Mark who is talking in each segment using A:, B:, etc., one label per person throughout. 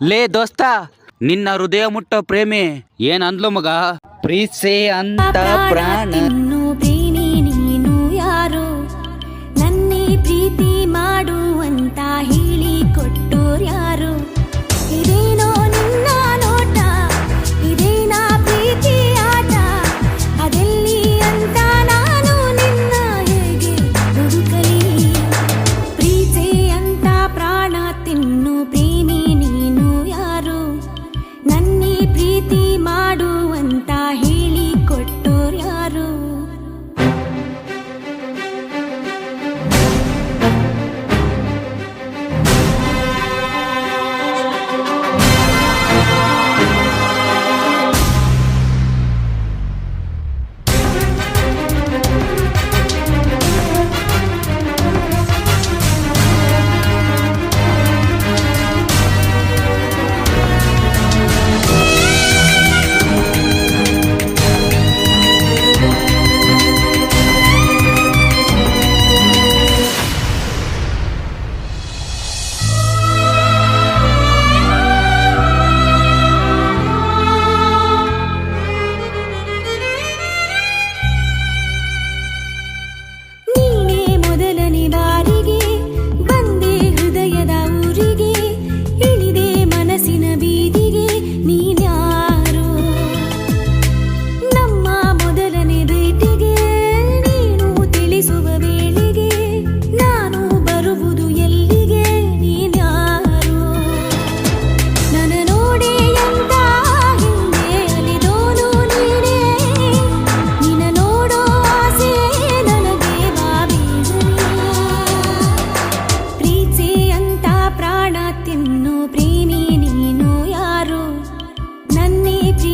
A: ಲೇ ದೋಸ್ತ ನಿನ್ನ ಹೃದಯ ಮುಟ್ಟ ಪ್ರೇಮಿ ಏನ್ ಅಂದ್ಲು ಮಗ? ಪ್ರೀಸೆ ಅಂತ ಪ್ರಾಣ.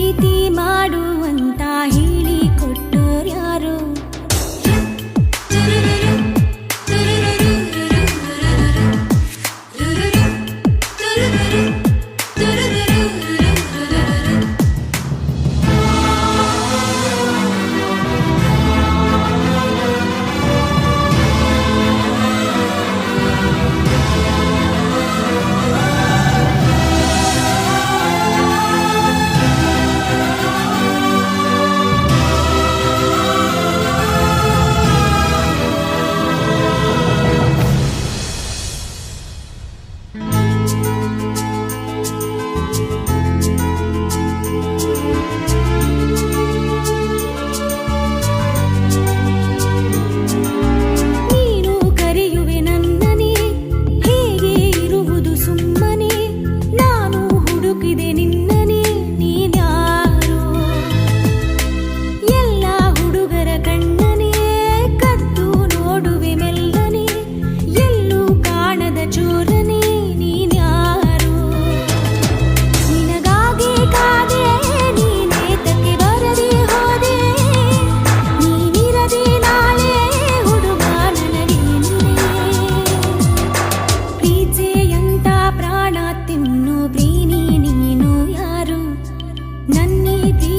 B: ಪ್ರೀತಿ ಮಾಡುವಂತ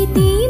B: Siti